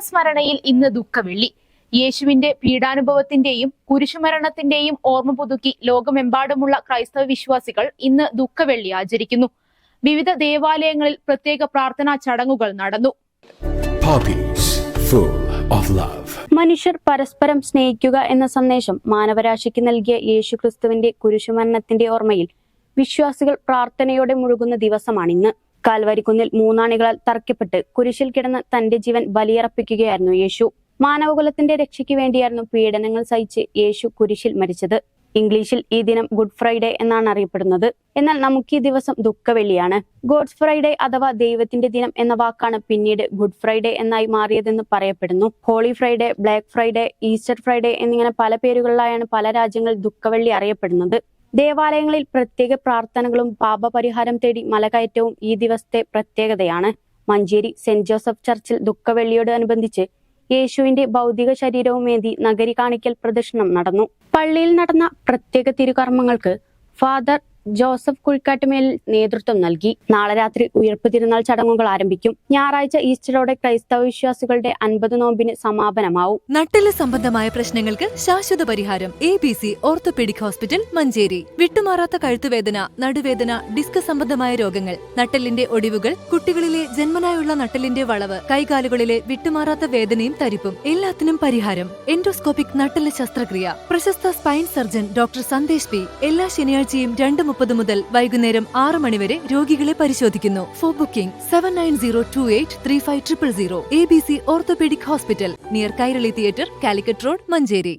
സ്മരണയിൽ ഇന്ന് ദുഃഖവെള്ളി. യേശുവിന്റെ പീഡാനുഭവത്തിന്റെയും കുരിശുമരണത്തിന്റെയും ഓർമ്മ പുതുക്കി ലോകമെമ്പാടുമുള്ള ക്രൈസ്തവ വിശ്വാസികൾ ഇന്ന് ദുഃഖവെള്ളി ആചരിക്കുന്നു. വിവിധ ദേവാലയങ്ങളിൽ പ്രത്യേക പ്രാർത്ഥനാ ചടങ്ങുകൾ നടന്നു. മനുഷ്യർ പരസ്പരം സ്നേഹിക്കുക എന്ന സന്ദേശം മാനവരാശിക്ക് നൽകിയ യേശുക്രിസ്തുവിന്റെ കുരിശുമരണത്തിന്റെ ഓർമ്മയിൽ വിശ്വാസികൾ പ്രാർത്ഥനയോടെ മുഴുകുന്ന ദിവസമാണിന്ന്. കാൽവരിക്കുന്നിൽ മൂന്നാണികളാൽ തറയ്ക്കപ്പെട്ട് കുരിശിൽ കിടന്ന് തന്റെ ജീവൻ ബലിയർപ്പിക്കുകയായിരുന്നു യേശു. മാനവകുലത്തിന്റെ രക്ഷയ്ക്ക് വേണ്ടിയായിരുന്നു പീഡനങ്ങൾ സഹിച്ച് യേശു കുരിശിൽ മരിച്ചത്. ഇംഗ്ലീഷിൽ ഈ ദിനം ഗുഡ് ഫ്രൈഡേ എന്നാണ് അറിയപ്പെടുന്നത്. എന്നാൽ നമുക്ക് ഈ ദിവസം ദുഃഖവെള്ളിയാണ്. ഗോഡ്സ് ഫ്രൈഡേ അഥവാ ദൈവത്തിന്റെ ദിനം എന്ന വാക്കാണ് പിന്നീട് ഗുഡ് ഫ്രൈഡേ എന്നായി മാറിയതെന്ന് പറയപ്പെടുന്നു. Holy Friday Black Friday Easter Friday എന്നിങ്ങനെ പല പേരുകളിലായാണ് പല രാജ്യങ്ങളിൽ ദുഃഖവെള്ളി അറിയപ്പെടുന്നത്. ദേവാലയങ്ങളിൽ പ്രത്യേക പ്രാർത്ഥനകളും പാപപരിഹാരം തേടി മലകയറ്റവും ഈ ദിവസത്തെ പ്രത്യേകതയാണ്. മഞ്ചേരി സെന്റ് ജോസഫ് ചർച്ചിൽ ദുഃഖവെള്ളിയോടനുബന്ധിച്ച് യേശുവിന്റെ ഭൗതിക ശരീരവുമേന്തി നഗരി കാണിക്കൽ പ്രദർശനം നടന്നു. പള്ളിയിൽ നടന്ന പ്രത്യേക തിരുകർമ്മങ്ങൾക്ക് ഫാദർ ജോസഫ് കുഴിക്കാട്ടുമേൽ നേതൃത്വം നൽകി. നാളെ രാത്രി ഉയർപ്പ് തിരുനാൾ ചടങ്ങുകൾ ആരംഭിക്കും. ഞായറാഴ്ച ഈസ്റ്ററോടെ ക്രൈസ്തവ വിശ്വാസികളുടെ അൻപത് നോമ്പിന് സമാപനമാവും. നട്ടെല്ല് സംബന്ധമായ പ്രശ്നങ്ങൾക്ക് ശാശ്വത പരിഹാരം. A B C orthopaedic hospital Manjeri. വിട്ടുമാറാത്ത കഴുത്തുവേദന നടുവേദന ഡിസ്ക് സംബന്ധമായ രോഗങ്ങൾ. നട്ടെല്ലിന്റെ ഒടിവുകൾ കുട്ടികളിലെ ജന്മനായുള്ള നട്ടെല്ലിന്റെ വളവ് കൈകാലുകളിലെ വിട്ടുമാറാത്ത വേദനയും തരിപ്പും എല്ലാത്തിനും പരിഹാരം. എൻഡോസ്കോപ്പിക് നട്ടെല്ല് ശസ്ത്രക്രിയ. പ്രശസ്ത spine surgeon doctor Sandesh P. എല്ലാ ശനിയാഴ്ചയും രണ്ട് മുപ്പത് മുതൽ വൈകുന്നേരം ആറ് മണിവരെ രോഗികളെ പരിശോധിക്കുന്നു. For booking seven nine zero two eight three five triple zero A B C orthopaedic hospital near Kairali theatre Calicut road Manjeri